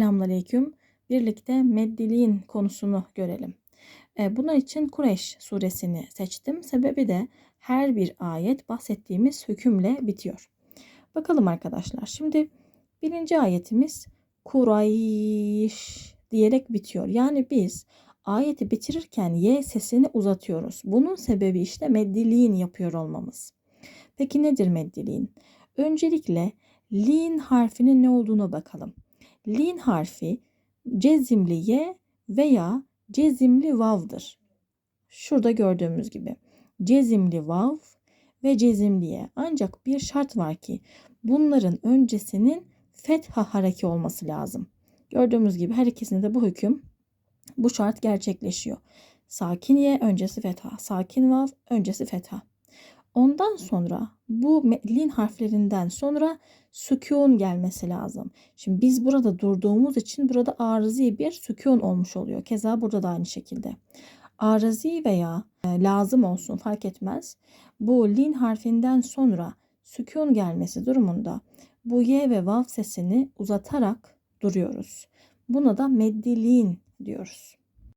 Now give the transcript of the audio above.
Selamünaleyküm. Birlikte meddiliğin konusunu görelim. E, Bunun için Kureyş suresini seçtim. Sebebi de her bir ayet bahsettiğimiz hükümle bitiyor. Bakalım arkadaşlar. Şimdi birinci ayetimiz Kureyş diyerek bitiyor. Yani biz ayeti bitirirken Y sesini uzatıyoruz. Bunun sebebi işte meddiliğin yapıyor olmamız. Peki nedir meddiliğin? Öncelikle lin harfinin ne olduğuna bakalım. Lin harfi cezimli y veya cezimli vav'dır. Şurada gördüğümüz gibi cezimli vav ve cezimli ye. Ancak bir şart var ki bunların öncesinin fetha hareki olması lazım. Gördüğümüz gibi her ikisinde de bu hüküm bu şart gerçekleşiyor. Sakin ye öncesi fetha, sakin vav öncesi fetha. Ondan sonra bu lin harflerinden sonra sükun gelmesi lazım. Şimdi biz burada durduğumuz için burada arızi bir sükun olmuş oluyor. Keza burada da aynı şekilde. Arızi veya e, lazım olsun fark etmez. Bu lin harfinden sonra sükun gelmesi durumunda bu y ve vav sesini uzatarak duruyoruz. Buna da meddilin diyoruz.